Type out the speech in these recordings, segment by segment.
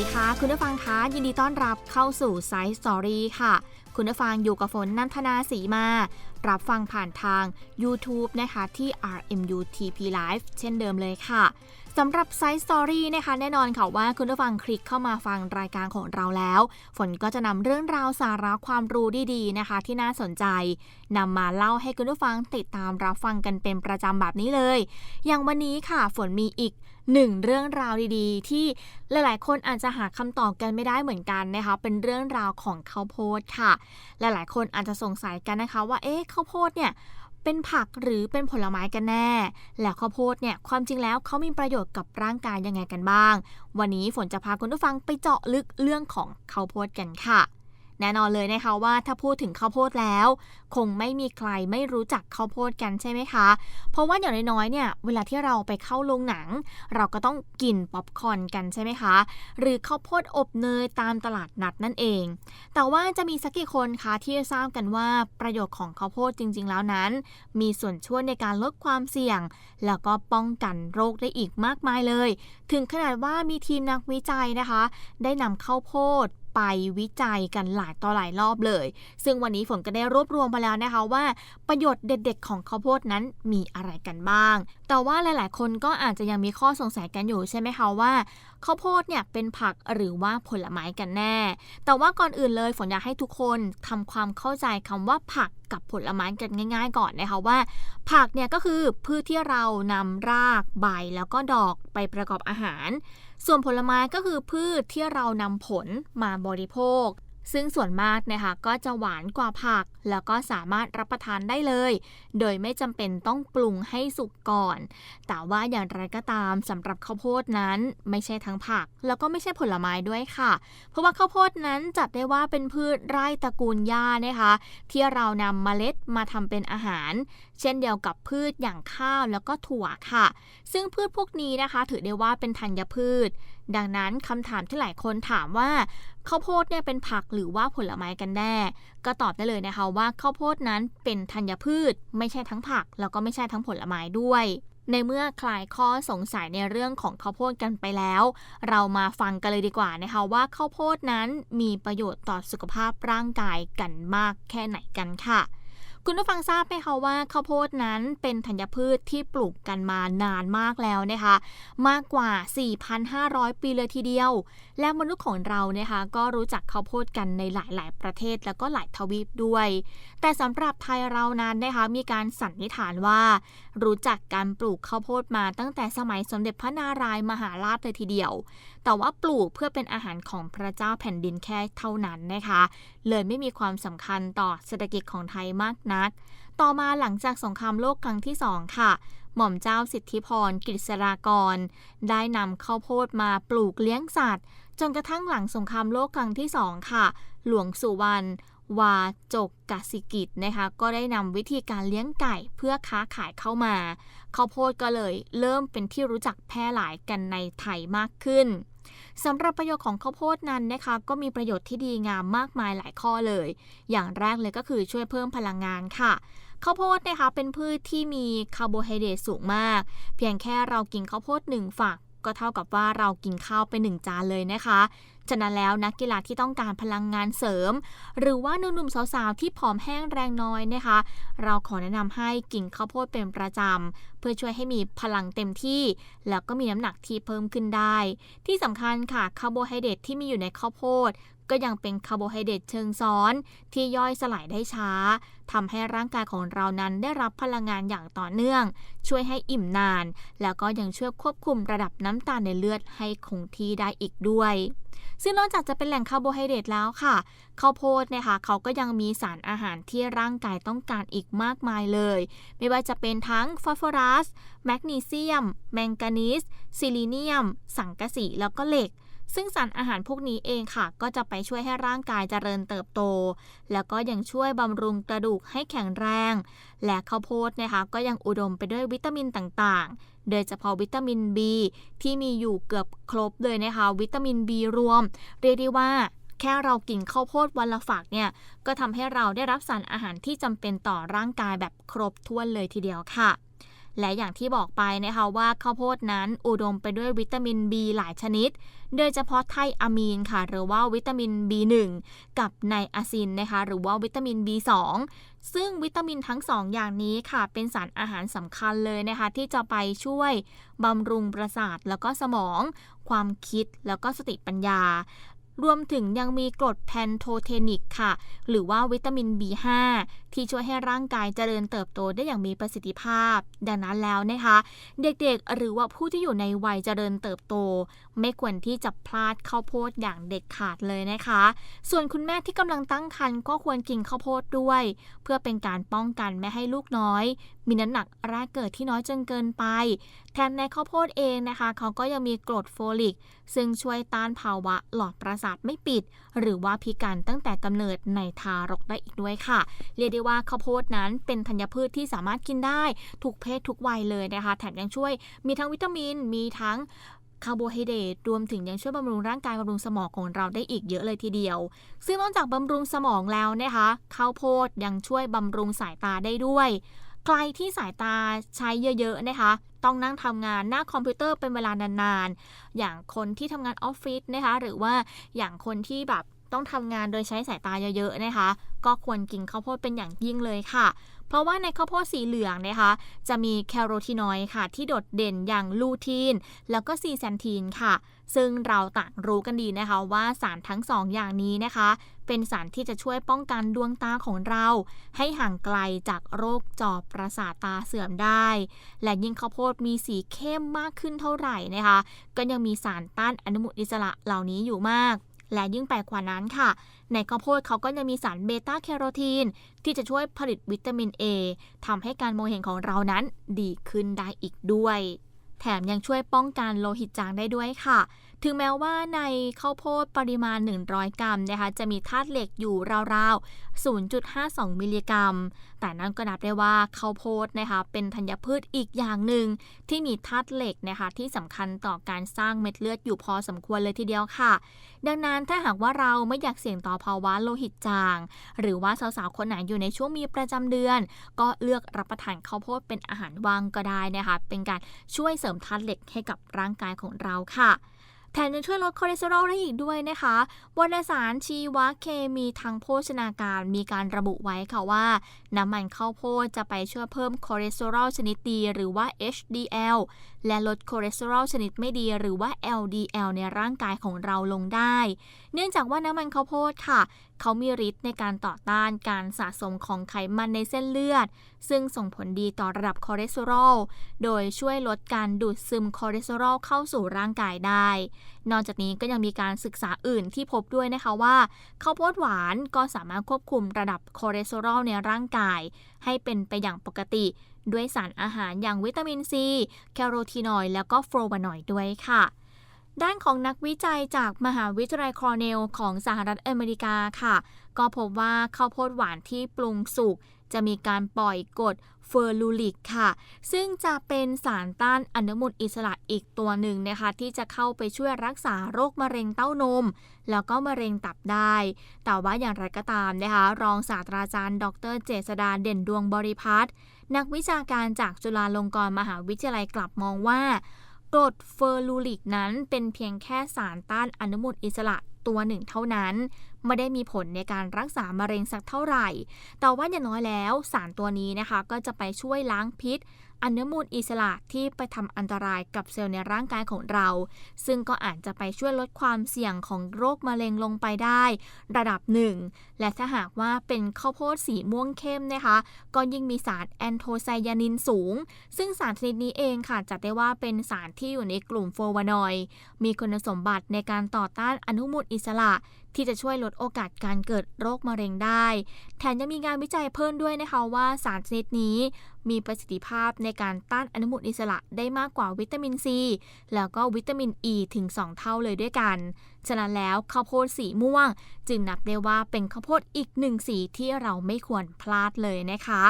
ดีค่ะ คุณผู้ฟังคะยินดีต้อนรับเข้าสู่ไซส์สตอรี่ค่ะ คุณผู้ฟังอยู่กับฝนนันทนาสีมา รับฟังผ่านทาง YouTube นะคะที่ RMU TP Live เช่นเดิมเลยค่ะสำหรับไซส์สตอรี่นะคะ แน่นอนค่ะว่าคุณผู้ฟังคลิกเข้ามาฟังรายการของเราแล้ว ฝนก็จะนำเรื่องราวสาระความรู้ดีๆนะคะ ที่น่าสนใจนำมาเล่าให้คุณผู้ฟังติดตามรับฟังกันเป็นประจำแบบนี้เลย อย่างวันนี้ค่ะฝนมีอีกหนึ่งเรื่องราวดีๆ ที่หลายๆ คนอาจจะหาคำตอบกันไม่ได้เหมือนกันนะคะ เป็นเรื่องราวของข้าวโพดค่ะ หลายๆ คนอาจจะสงสัยกันนะคะว่าเอ๊ะข้าวโพดเนี่ยเป็นผักหรือเป็นผลไม้กันแน่ แล้วข้าวโพดเนี่ยความจริงแล้วเขามีประโยชน์กับร่างกายยังไงกันบ้าง วันนี้ฝนจะพาคุณผู้ฟังไปเจาะลึกเรื่องของข้าวโพดกันค่ะ แน่นอนเลยนะคะว่าถ้าพูดถึงข้าวโพดแล้ว คงไม่มีใครไม่รู้จักข้าวโพดกันใช่ไหมคะ เพราะว่าอย่างน้อยๆเนี่ยเวลาที่เราไปเข้าโรงหนัง เราก็ต้องกินป๊อปคอร์นกันใช่ไหมคะ หรือข้าวโพดอบเนยตามตลาดนัดนั่นเอง แต่ว่าจะมีสักกี่คนคะที่ทราบกันว่าประโยชน์ของข้าวโพดจริง ๆ แล้วนั้น มีส่วนช่วยในการลดความเสี่ยง แล้วก็ป้องกันโรคได้อีกมากมายเลย ถึงขนาดว่ามีทีมนักวิจัยนะคะ ได้นำข้าวโพด ไปวิจัยกันหลายต่อหลายรอบเลย ซึ่งวันนี้ฝนก็ได้รวบรวมมาแล้วนะคะว่า ประโยชน์เด็ดๆ ของข้าวโพดนั้นมีอะไรกันบ้าง แต่ว่าหลายๆ คนก็อาจจะยังมีข้อสงสัยกันอยู่ใช่ไหมคะว่าข้าวโพดเนี่ยเป็นผักหรือว่าผลไม้กันแน่ แต่ว่าก่อนอื่นเลยฝนอยากให้ทุกคนทำความเข้าใจคำว่าผักกับผลไม้กันง่าย ๆ ก่อนนะคะว่า ผักเนี่ยก็คือพืชที่เรานำรากใบแล้วก็ดอกไปประกอบอาหาร ส่วนผลไม้ก็คือพืชที่เรานำผลมาบริโภค ซึ่งส่วนมากนะคะก็จะหวานกว่าผัก แล้วก็สามารถรับประทานได้เลย โดยไม่จำเป็นต้องปรุงให้สุกก่อน แต่ว่าอย่างไรก็ตามสำหรับข้าวโพดนั้น ไม่ใช่ทั้งผัก แล้วก็ไม่ใช่ผลไม้ด้วยค่ะ เพราะว่าข้าวโพดนั้นจัดได้ว่าเป็นพืชไร่ตระกูลหญ้านะคะ ที่เรานำเมล็ดมาทำเป็นอาหารเช่นเดียวกับพืชอย่างข้าวแล้วก็ถั่วค่ะ ซึ่งพืชพวกนี้นะคะ ถือได้ว่าเป็นธัญพืช ดังนั้นคำถามที่หลายคนถามว่าข้าวโพดเนี่ยเป็นผักหรือว่าผลไม้กันแน่ ก็ตอบได้เลยนะคะว่าข้าวโพดนั้นเป็นธัญพืช ไม่ใช่ทั้งผัก แล้วก็ไม่ใช่ทั้งผลไม้ด้วยในเมื่อคลายข้อสงสัยในเรื่องของข้าวโพดกันไปแล้ว เรามาฟังกันเลยดีกว่านะคะว่าข้าวโพดนั้นมีประโยชน์ต่อสุขภาพร่างกายกันมากแค่ไหนกันค่ะ คุณผู้ฟังทราบไหมคะว่าข้าวโพดนั้นเป็นธัญพืชที่ปลูกกันมานานมากแล้วนะคะ มากกว่า 4,500 ปีเลยทีเดียว และมนุษย์ของเรานะคะก็รู้จักข้าวโพดกันในหลาย ๆ ประเทศแล้วก็หลายทวีปด้วย แต่สำหรับไทยเรานั้นนะคะมีการสันนิษฐานว่า รู้จักการปลูกข้าวโพดมาตั้งแต่สมัยสมเด็จพระนารายมหาราชเลยทีเดียว แต่ว่าปลูกเพื่อเป็นอาหารของพระเจ้าแผ่นดินแค่เท่านั้นนะคะ เลยไม่มีความสำคัญต่อเศรษฐกิจของไทยมากนัก ต่อมาหลังจากสงครามโลกครั้งที่สองค่ะ หม่อมเจ้าสิทธิพรกฤษรากร ได้นำข้าวโพดมาปลูกเลี้ยงสัตว์ จนกระทั่งหลังสงครามโลกครั้งที่สองค่ะ หลวงสุวรรณวาจกกสิกิจนะคะก็ได้นำวิธีการเลี้ยงไก่เพื่อค้าขายเข้ามาข้าวโพดก็เลยเริ่มเป็นที่รู้จักแพร่หลายกันในไทยมากขึ้น สำหรับประโยชน์ของข้าวโพดนั้นนะคะก็มีประโยชน์ที่ดีงามมากมายหลายข้อเลย อย่างแรกเลยก็คือช่วยเพิ่มพลังงานค่ะข้าวโพดนะคะเป็นพืชที่มีคาร์โบไฮเดรตสูงมาก เพียงแค่เรากินข้าวโพดหนึ่งฝัก ก็เท่ากับว่าเรากินข้าวไปหนึ่งจานเลยนะคะ ฉะนั้นแล้วนักกีฬาที่ต้องการพลังงานเสริม หรือว่าหนุ่มๆสาวๆที่ผอมแห้งแรงน้อยนะคะ เราขอแนะนำให้กินข้าวโพดเป็นประจำเพื่อช่วยให้มีพลังเต็มที่ แล้วก็มีน้ำหนักที่เพิ่มขึ้นได้ ที่สำคัญค่ะคาร์โบไฮเดรตที่มีอยู่ในข้าวโพด ก็ยังเป็นคาร์โบไฮเดรตเชิงซ้อน ที่ย่อยสลายได้ช้าทำให้ร่างกายของเรานั้นได้รับพลังงานอย่างต่อเนื่อง ช่วยให้อิ่มนาน แล้วก็ยังช่วยควบคุมระดับน้ำตาลในเลือดให้คงที่ได้อีกด้วยซึ่งนอกจากจะเป็นแหล่งคาร์โบไฮเดรตแล้วค่ะข้าวโพดเนี่ยค่ะเขาก็ยังมีสารอาหารที่ร่างกายต้องการอีกมากมายเลย ไม่ว่าจะเป็นทั้งฟอสฟอรัส แมกนีเซียม แมงกานีสซิลิเนียม สังกะสีแล้วก็เหล็ก ซึ่งสารอาหารพวกนี้เองค่ะ ก็จะไปช่วยให้ร่างกายเจริญเติบโต แล้วก็ยังช่วยบำรุงกระดูกให้แข็งแรง และข้าวโพดนะคะ ก็ยังอุดมไปด้วยวิตามินต่างๆ โดยเฉพาะวิตามิน B ที่มีอยู่เกือบครบเลยนะคะ วิตามิน B รวม เรียกได้ว่าแค่เรากินข้าวโพดวันละฝักเนี่ย ก็ทำให้เราได้รับสารอาหารที่จำเป็นต่อร่างกายแบบครบถ้วนเลยทีเดียวค่ะ และอย่างที่บอกไปนะคะว่าข้าวโพดนั้นอุดมไปด้วยวิตามิน B หลายชนิด โดยเฉพาะไทอะมีนค่ะ หรือว่าวิตามิน B1 กับไนอาซินนะคะหรือว่าวิตามิน B2 ซึ่งวิตามินทั้ง2อย่างนี้ค่ะ เป็นสารอาหารสำคัญเลยนะคะ ที่จะไปช่วยบำรุงประสาทแล้วก็สมอง ความคิดแล้วก็สติปัญญา รวมถึงยังมีกรดแพนโทเทนิกค่ะ หรือว่าวิตามิน B5 ที่ช่วยให้ร่างกายเจริญเติบโตได้อย่างมีประสิทธิภาพ ดังนั้นแล้วนะคะ เด็กๆ หรือว่าผู้ที่อยู่ในวัยเจริญเติบโต ไม่ควรที่จะพลาดข้าวโพดอย่างเด็ดขาดเลยนะคะ ส่วนคุณแม่ที่กำลังตั้งครรภ์ก็ควรกินข้าวโพดด้วย เพื่อเป็นการป้องกันไม่ให้ลูกน้อย มีน้ำหนักแรกเกิดที่น้อยจนเกินไป แถมในข้าวโพดเองนะคะ เขาก็ยังมีกรดโฟลิก ซึ่งช่วยต้านภาวะหลอดประสาทไม่ปิด หรือว่าพิการตั้งแต่กำเนิดในทารกได้อีกด้วยค่ะ เรียกได้ว่าข้าวโพดนั้นเป็นธัญพืชที่สามารถกินได้ทุกเพศทุกวัยเลยนะคะ แถมยังช่วยมีทั้งวิตามิน มีทั้งคาร์โบไฮเดรตรวมถึงยังช่วยบำรุงร่างกายบำรุงสมองของเราได้อีกเยอะเลยทีเดียว ซึ่งนอกจากบำรุงสมองแล้วนะคะข้าวโพดยังช่วยบำรุงสายตาได้ด้วย ใครที่สายตาใช้เยอะๆนะคะ ต้องนั่งทำงานหน้าคอมพิวเตอร์เป็นเวลานานๆ อย่างคนที่ทำงานออฟฟิศนะคะ หรือว่าอย่างคนที่แบบต้องทำงานโดยใช้สายตาเยอะๆนะคะ ก็ควรกินข้าวโพดเป็นอย่างยิ่งเลยค่ะ ราะว่าในข้าวโพดสีเหลืองนะคะ จะมีแคโรทีนอยด์ค่ะ ที่โดดเด่นอย่างลูทีน แล้วก็ซีแซนทีนค่ะ ซึ่งเราต่างรู้กันดีนะคะว่าสารทั้งสองอย่างนี้นะคะ เป็นสารที่จะช่วยป้องกันดวงตาของเรา ให้ห่างไกลจากโรคจอประสาทตาเสื่อมได้ และยิ่งข้าวโพดมีสีเข้มมากขึ้นเท่าไหร่นะคะ ก็ยังมีสารต้านอนุมูลอิสระเหล่านี้อยู่มาก และยิ่งไปกว่านั้นค่ะ ในข้าวโพดเขาก็ยังมีสารเบต้าแคโรทีน ที่จะช่วยผลิตวิตามิน A ทำให้การมองเห็นของเรานั้นดีขึ้นได้อีกด้วย แถมยังช่วยป้องกันโลหิตจางได้ด้วยค่ะ ถึงแม้ว่าในข้าวโพดปริมาณ 100 กรัมนะคะจะมีธาตุเหล็กอยู่ราวๆ 0.52 มิลลิกรัม แต่นั่นก็นับได้ว่าข้าวโพดนะคะเป็นธัญพืชอีกอย่างหนึ่งที่มีธาตุเหล็กนะคะที่สำคัญต่อการสร้างเม็ดเลือดอยู่พอสมควรเลยทีเดียวค่ะ ดังนั้นถ้าหากว่าเราไม่อยากเสี่ยงต่อภาวะโลหิตจาง หรือว่าสาวๆคนไหนอยู่ในช่วงมีประจำเดือน ก็เลือกรับประทานข้าวโพดเป็นอาหารว่างก็ได้นะคะเป็นการช่วยเสริมธาตุเหล็กให้กับร่างกายของเราค่ะ แถมยังช่วยลดคอเลสเตอรอลได้อีกด้วยนะคะวารสารชีวเคมีทางโภชนาการมีการระบุไว้ค่ะว่า น้ำมันข้าวโพดจะไปช่วยเพิ่มคอเลสเตอรอลชนิดดีหรือว่า HDL และลดคอเลสเตอรอลชนิดไม่ดีหรือว่า LDL ในร่างกายของเราลงได้ เนื่องจากว่าน้ำมันข้าวโพดค่ะ เขามีฤทธิ์ในการต่อต้านการสะสมของไขมันในเส้นเลือด ซึ่งส่งผลดีต่อระดับคอเลสเตอรอล โดยช่วยลดการดูดซึมคอเลสเตอรอลเข้าสู่ร่างกายได้ นอกจากนี้ก็ยังมีการศึกษาอื่นที่พบด้วยนะคะว่าข้าวโพดหวานก็สามารถควบคุมระดับคอเลสเตอรอลในร่างกาย ให้เป็นไปอย่างปกติด้วยสารอาหารอย่างวิตามินซี แคโรทีนอยด์แล้วก็โฟลวานอยด์ด้วยค่ะ ด้านของนักวิจัยจากมหาวิทยาลัยคอร์เนลของสหรัฐอเมริกาค่ะ ก็พบว่าข้าวโพดหวานที่ปรุงสุกจะมีการปล่อยกรดเฟอร์ลูลิกค่ะ ซึ่งจะเป็นสารต้านอนุมูลอิสระอีกตัวหนึ่งนะคะ ที่จะเข้าไปช่วยรักษาโรคมะเร็งเต้านม แล้วก็มะเร็งตับได้ แต่ว่าอย่างไรก็ตามนะคะ รองศาสตราจารย์ ดรเจษดาเด่นดวงบริพัตรนักวิชาการจากจุฬาลงกรณ์มหาวิทยาลัยกลับมองว่า กรดเฟอร์ลูริกนั้นเป็นเพียงแค่สารต้านอนุมูลอิสระตัวหนึ่งเท่านั้น ไม่ได้มีผลในการรักษามะเร็งสักเท่าไหร่ แต่ว่าอย่างน้อยแล้วสารตัวนี้นะคะ ก็จะไปช่วยล้างพิษ อนุมูลอิสระที่ไปทำอันตรายกับเซลล์ในร่างกายของเรา ซึ่งก็อาจจะไปช่วยลดความเสี่ยงของโรคมะเร็งลงไปได้ ระดับหนึ่ง และถ้าหากว่าเป็นข้าวโพดสีม่วงเข้มนะคะ ก็ยิ่งมีสารแอนโทไซยานินสูง ซึ่งสารชนิดนี้เองค่ะจัดได้ว่าเป็นสารที่อยู่ในกลุ่มโฟวานอยด์มีคุณสมบัติในการต่อต้านอนุมูลอิสระ ที่จะช่วยลดโอกาสการเกิดโรคมะเร็งได้ แถมยังมีงานวิจัยเพิ่มด้วยนะคะว่าสารชนิดนี้มีประสิทธิภาพในการต้านอนุมูลอิสระได้มากกว่าวิตามินซีแล้วก็วิตามินอ e ีถึง 2 เท่าเลยด้วยกัน ฉะนั้นแล้วข้าวโพดสีม่วง จึงนับได้ว่าเป็นข้าวโพดอีกหนึ่งสีที่เราไม่ควรพลาดเลยนะคะ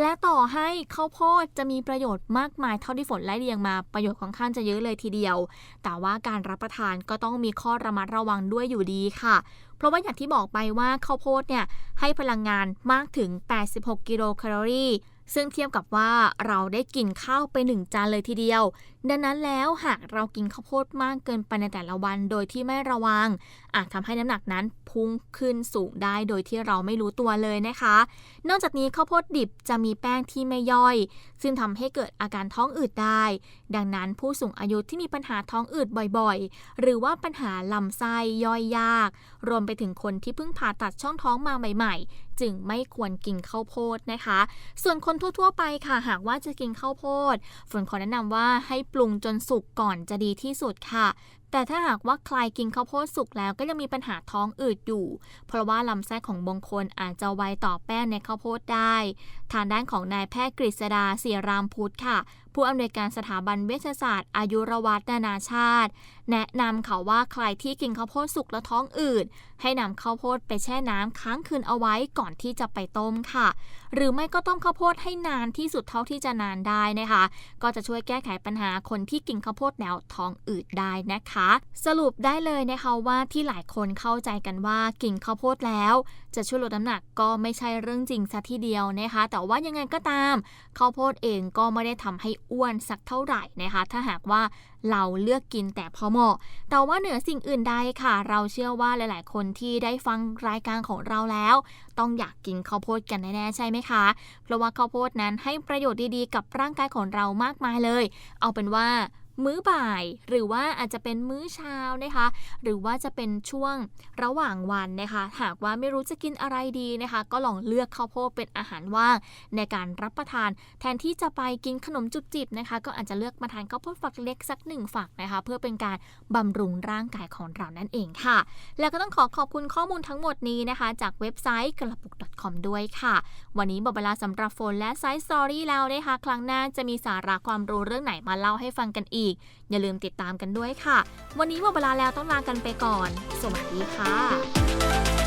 และต่อให้ข้าวโพดจะมีประโยชน์มากมายเท่าที่ฝนไล่เรียงมาประโยชน์ของข้างจะเยอะเลยทีเดียว แต่ว่าการรับประทานก็ต้องมีข้อระมัดระวังด้วยอยู่ดีค่ะเพราะว่าอย่างที่บอกไปว่าข้าวโพดเนี่ยให้พลังงานมากถึง 86 กิโลแคลอรี่ ซึ่งเทียบกับว่าเราได้กินข้าวไปหนึ่งจานเลยทีเดียว ดังนั้นแล้วหากเรากินข้าวโพดมากเกินไปในแต่ละวันโดยที่ไม่ระวัง อาจทำให้น้ำหนักนั้นพุ่งขึ้นสูงได้โดยที่เราไม่รู้ตัวเลยนะคะ นอกจากนี้ข้าวโพดดิบจะมีแป้งที่ไม่ย่อย ซึ่งทำให้เกิดอาการท้องอืดได้ ดังนั้นผู้สูงอายุที่มีปัญหาท้องอืดบ่อยๆ หรือว่าปัญหาลำไส้ย่อยยาก รวมไปถึงคนที่เพิ่งผ่าตัดช่องท้องมาใหม่ ๆ จึงไม่ควรกินข้าวโพดนะคะ ส่วนคนทั่วๆ ไปค่ะ หากว่าจะกินข้าวโพดฝนขอแนะนำว่าให้ปรุงจนสุกก่อนจะดีที่สุดค่ะ แต่ถ้าหากว่าใครกินข้าวโพดสุกแล้วก็ยังมีปัญหาท้องอืดอยู่ เพราะว่าลำไส้ของบางคนอาจจะไวต่อแป้งในข้าวโพดได้ ทางด้านของนายแพทย์กฤษดาเสียรามพุทธค่ะ ผู้อำนวยการสถาบันเวชศาสตร์อายุรวัตนานาชาติ แนะนำค่ะว่าใครที่กินข้าวโพดสุกแล้วท้องอืดให้นำข้าวโพดไปแช่น้ำค้างคืนเอาไว้ก่อนที่จะไปต้มค่ะ หรือไม่ก็ต้มข้าวโพดให้นานที่สุดเท่าที่จะนานได้นะคะ ก็จะช่วยแก้ไขปัญหาคนที่กินข้าวโพดแล้วท้องอืดได้นะคะ สรุปได้เลยนะคะว่าที่หลายคนเข้าใจกันว่ากินข้าวโพดแล้ว จะช่วยลดน้ำหนักก็ไม่ใช่เรื่องจริงซะทีเดียวนะคะ แต่ว่ายังไงก็ตามข้าวโพดเองก็ไม่ได้ทำให้อ้วนสักเท่าไหร่นะคะ ถ้าหากว่า เราเลือกกินแต่พอเหมาะ แต่ว่าเหนือสิ่งอื่นใดค่ะ เราเชื่อว่าหลาย ๆ คนที่ได้ฟังรายการของเราแล้ว ต้องอยากกินข้าวโพดกันแน่ๆใช่ไหมคะ เพราะว่าข้าวโพดนั้นให้ประโยชน์ดี ๆ กับร่างกายของเรามากมายเลย เอาเป็นว่า มื้อบ่าย หรือว่าอาจจะเป็นมื้อเช้านะคะ หรือว่าจะเป็นช่วงระหว่างวันนะคะ หากว่าไม่รู้จะกินอะไรดีนะคะ ก็ลองเลือกข้าวโพดเป็นอาหารว่างในการรับประทาน แทนที่จะไปกินขนมจุบจิบนะคะ ก็อาจจะเลือกมาทานข้าวโพดฝักเล็กสักหนึ่งฝักนะคะ เพื่อเป็นการบำรุงร่างกายของเรานั่นเองค่ะ แล้วก็ต้องขอขอบคุณข้อมูลทั้งหมดนี้นะคะ จากเว็บไซต์กระปุก .com ด้วยค่ะ วันนี้หมดเวลาสำหรับโฟนและไซส์สตอรี่แล้วนะคะ ครั้งหน้าจะมีสาระความรู้เรื่องไหนมาเล่าให้ฟังกันอีกก อย่าลืมติดตามกันด้วยค่ะ วันนี้หมดเวลาแล้วต้องลากันไปก่อน สวัสดีค่ะ